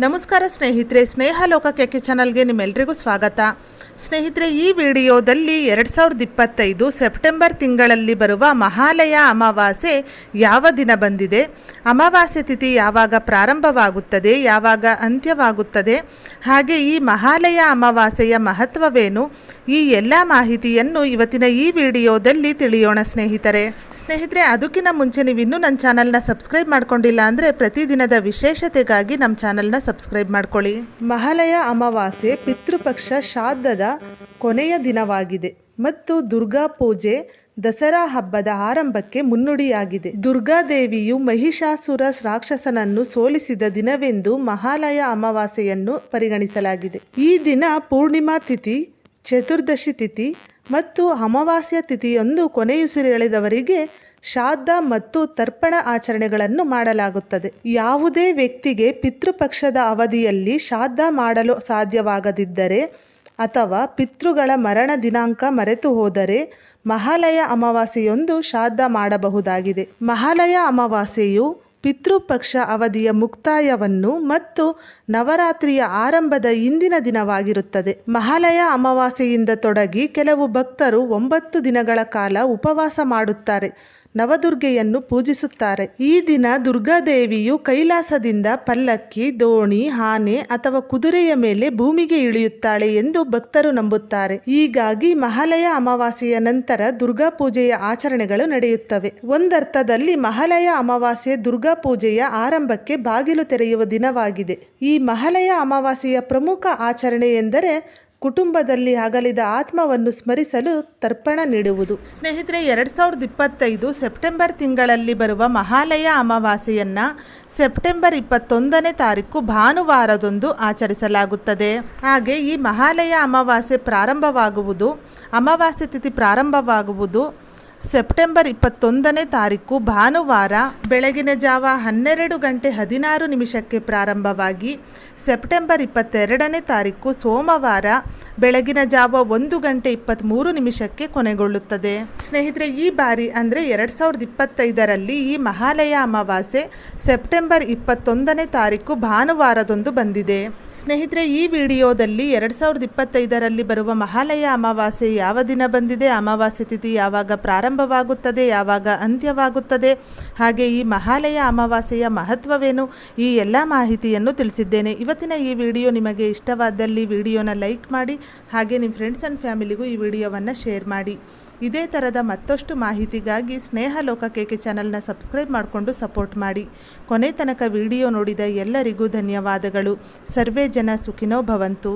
ನಮಸ್ಕಾರ ಸ್ನೇಹಿತರೆ ಸ್ನೇಹ ಲೋಕ ಕೆಕೆ ಚಾನಲ್ಗೆ ನಿಮ್ಮೆಲ್ಲರಿಗೂ ಸ್ವಾಗತ. ಸ್ನೇಹಿತರೆ, ಈ ವಿಡಿಯೋದಲ್ಲಿ ಎರಡು ಸಾವಿರದ ಇಪ್ಪತ್ತೈದು ಸೆಪ್ಟೆಂಬರ್ ತಿಂಗಳಲ್ಲಿ ಬರುವ ಮಹಾಲಯ ಅಮಾವಾಸ್ಯೆ ಯಾವ ದಿನ ಬಂದಿದೆ? ಅಮಾವಾಸ್ಯೆ ತಿಥಿ ಯಾವಾಗ ಪ್ರಾರಂಭವಾಗುತ್ತದೆ? ಯಾವಾಗ ಅಂತ್ಯವಾಗುತ್ತದೆ? ಹಾಗೆ ಈ ಮಹಾಲಯ ಅಮಾವಾಸ್ಯೆಯ ಮಹತ್ವವೇನು? ಈ ಎಲ್ಲ ಮಾಹಿತಿಯನ್ನು ಇವತ್ತಿನ ಈ ವಿಡಿಯೋದಲ್ಲಿ ತಿಳಿಯೋಣ ಸ್ನೇಹಿತರೆ. ಸ್ನೇಹಿತರೆ, ಅದಕ್ಕಿಂತ ಮುಂಚೆ ನೀವು ಇನ್ನೂ ನನ್ನ ಚಾನಲ್ನ ಸಬ್ಸ್ಕ್ರೈಬ್ ಮಾಡ್ಕೊಂಡಿಲ್ಲ ಅಂದರೆ ಪ್ರತಿದಿನದ ವಿಶೇಷತೆಗಾಗಿ ನಮ್ಮ ಚಾನಲ್ನ ಸಬ್ಸ್ಕ್ರೈಬ್ ಮಾಡ್ಕೊಳ್ಳಿ. ಮಹಾಲಯ ಅಮಾವಾಸ್ಯೆ ಪಿತೃಪಕ್ಷ ಶ್ರಾದ್ದದ ಕೊನೆಯ ದಿನವಾಗಿದೆ ಮತ್ತು ದುರ್ಗಾ ಪೂಜೆ ದಸರಾ ಹಬ್ಬದ ಆರಂಭಕ್ಕೆ ಮುನ್ನುಡಿಯಾಗಿದೆ. ದುರ್ಗಾದೇವಿಯು ಮಹಿಷಾಸುರ ರಾಕ್ಷಸನನ್ನು ಸೋಲಿಸಿದ ದಿನವೆಂದು ಮಹಾಲಯ ಅಮಾವಾಸ್ಯೆಯನ್ನು ಪರಿಗಣಿಸಲಾಗಿದೆ. ಈ ದಿನ ಪೂರ್ಣಿಮಾ ತಿಥಿ, ಚತುರ್ದಶಿ ತಿಥಿ ಮತ್ತು ಅಮಾವಾಸ್ಯ ತಿಥಿಯೊಂದು ಕೊನೆಯುಸಿರೆಳೆದವರಿಗೆ ಶ್ರಾದ್ದ ಮತ್ತು ತರ್ಪಣ ಆಚರಣೆಗಳನ್ನು ಮಾಡಲಾಗುತ್ತದೆ. ಯಾವುದೇ ವ್ಯಕ್ತಿಗೆ ಪಿತೃಪಕ್ಷದ ಅವಧಿಯಲ್ಲಿ ಶ್ರಾದ್ದ ಮಾಡಲು ಸಾಧ್ಯವಾಗದಿದ್ದರೆ ಅಥವಾ ಪಿತೃಗಳ ಮರಣ ದಿನಾಂಕ ಮರೆತು ಹೋದರೆ ಮಹಾಲಯ ಅಮಾವಾಸ್ಯೆಯೊಂದು ಶ್ರಾದ್ದ ಮಾಡಬಹುದಾಗಿದೆ. ಮಹಾಲಯ ಅಮಾವಾಸ್ಯೆಯು ಪಿತೃಪಕ್ಷ ಅವಧಿಯ ಮುಕ್ತಾಯವನ್ನು ಮತ್ತು ನವರಾತ್ರಿಯ ಆರಂಭದ ಇಂದಿನ ದಿನವಾಗಿರುತ್ತದೆ. ಮಹಾಲಯ ಅಮಾವಾಸ್ಯೆಯಿಂದ ತೊಡಗಿ ಕೆಲವು ಭಕ್ತರು ಒಂಬತ್ತು ದಿನಗಳ ಕಾಲ ಉಪವಾಸ ಮಾಡುತ್ತಾರೆ. ನವದುರ್ಗೆಯನ್ನು ಪೂಜಿಸುತ್ತಾರೆ. ಈ ದಿನ ದುರ್ಗಾದೇವಿಯು ಕೈಲಾಸದಿಂದ ಪಲ್ಲಕ್ಕಿ, ದೋಣಿ, ಆನೆ ಅಥವಾ ಕುದುರೆಯ ಮೇಲೆ ಭೂಮಿಗೆ ಇಳಿಯುತ್ತಾಳೆ ಎಂದು ಭಕ್ತರು ನಂಬುತ್ತಾರೆ. ಹೀಗಾಗಿ ಮಹಾಲಯ ಅಮಾವಾಸ್ಯೆಯ ನಂತರ ದುರ್ಗಾ ಪೂಜೆಯ ಆಚರಣೆಗಳು ನಡೆಯುತ್ತವೆ. ಒಂದರ್ಥದಲ್ಲಿ ಮಹಾಲಯ ಅಮಾವಾಸ್ಯೆ ದುರ್ಗಾ ಪೂಜೆಯ ಆರಂಭಕ್ಕೆ ಬಾಗಿಲು ತೆರೆಯುವ ದಿನವಾಗಿದೆ. ಈ ಮಹಾಲಯ ಅಮಾವಾಸ್ಯೆಯ ಪ್ರಮುಖ ಆಚರಣೆ ಎಂದರೆ ಕುಟುಂಬದಲ್ಲಿ ಅಗಲಿದ ಆತ್ಮವನ್ನು ಸ್ಮರಿಸಲು ತರ್ಪಣ ನೀಡುವುದು. ಸ್ನೇಹಿತರೆ, ಎರಡು ಸಾವಿರದ ಇಪ್ಪತ್ತೈದು ಸೆಪ್ಟೆಂಬರ್ ತಿಂಗಳಲ್ಲಿ ಬರುವ ಮಹಾಲಯ ಅಮಾವಾಸ್ಯೆಯನ್ನು ಸೆಪ್ಟೆಂಬರ್ ಇಪ್ಪತ್ತೊಂದನೇ ತಾರೀಕು ಭಾನುವಾರದೊಂದು ಆಚರಿಸಲಾಗುತ್ತದೆ. ಹಾಗೆ ಈ ಮಹಾಲಯ ಅಮಾವಾಸ್ಯೆ ಪ್ರಾರಂಭವಾಗುವುದು, ಅಮಾವಾಸ್ಯೆ ತಿಥಿ ಪ್ರಾರಂಭವಾಗುವುದು ಸೆಪ್ಟೆಂಬರ್ ಇಪ್ಪತ್ತೊಂದನೇ ತಾರೀಕು ಭಾನುವಾರ ಬೆಳಗಿನ ಜಾವ ಹನ್ನೆರಡು ಗಂಟೆ ಹದಿನಾರು ನಿಮಿಷಕ್ಕೆ ಪ್ರಾರಂಭವಾಗಿ ಸೆಪ್ಟೆಂಬರ್ ಇಪ್ಪತ್ತೆರಡನೇ ತಾರೀಕು ಸೋಮವಾರ ಬೆಳಗಿನ ಜಾವ ಒಂದು ಗಂಟೆ ಇಪ್ಪತ್ತ್ಮೂರು ನಿಮಿಷಕ್ಕೆ ಕೊನೆಗೊಳ್ಳುತ್ತದೆ. ಸ್ನೇಹಿತರೆ, ಈ ಬಾರಿ ಅಂದರೆ ಎರಡು ಸಾವಿರದ ಇಪ್ಪತ್ತೈದರಲ್ಲಿ ಈ ಮಹಾಲಯ ಅಮಾವಾಸ್ಯೆ ಸೆಪ್ಟೆಂಬರ್ ಇಪ್ಪತ್ತೊಂದನೇ ತಾರೀಕು ಭಾನುವಾರದೊಂದು ಬಂದಿದೆ. ಸ್ನೇಹಿತರೆ, ಈ ವಿಡಿಯೋದಲ್ಲಿ ಎರಡು ಸಾವಿರದ ಇಪ್ಪತ್ತೈದರಲ್ಲಿ ಬರುವ ಮಹಾಲಯ ಅಮಾವಾಸ್ಯೆ ಯಾವ ದಿನ ಬಂದಿದೆ, ಅಮಾವಾಸ್ಯೆ ತಿಥಿ ಯಾವಾಗ ಪ್ರಾರಂಭವಾಗುತ್ತದೆ, ಯಾವಾಗ ಅಂತ್ಯವಾಗುತ್ತದೆ? ಹಾಗೆ ಈ ಮಹಾಲಯ ಅಮಾವಾಸ್ಯೆಯ ಮಹತ್ವವೇನು? ಈ ಎಲ್ಲ ಮಾಹಿತಿಯನ್ನು ತಿಳಿಸಿದ್ದೇನೆ. ಇವತ್ತಿನ ಈ ವಿಡಿಯೋ ನಿಮಗೆ ಇಷ್ಟವಾದಲ್ಲಿ ವಿಡಿಯೋನ ಲೈಕ್ ಮಾಡಿ, ಹಾಗೆ ನಿಮ್ಮ ಫ್ರೆಂಡ್ಸ್ ಆ್ಯಂಡ್ ಫ್ಯಾಮಿಲಿಗೂ ಈ ವಿಡಿಯೋವನ್ನು ಶೇರ್ ಮಾಡಿ. ಇದೇ ಥರದ ಮತ್ತಷ್ಟು ಮಾಹಿತಿಗಾಗಿ ಸ್ನೇಹ ಲೋಕ ಕೇಕೆ ಚಾನಲ್ನ ಸಬ್ಸ್ಕ್ರೈಬ್ ಮಾಡಿಕೊಂಡು ಸಪೋರ್ಟ್ ಮಾಡಿ. ಕೊನೆ ತನಕ ವಿಡಿಯೋ ನೋಡಿದ ಎಲ್ಲರಿಗೂ ಧನ್ಯವಾದಗಳು. ಸರ್ವೇ ಜನ ಸುಖಿನೋ ಭವಂತು.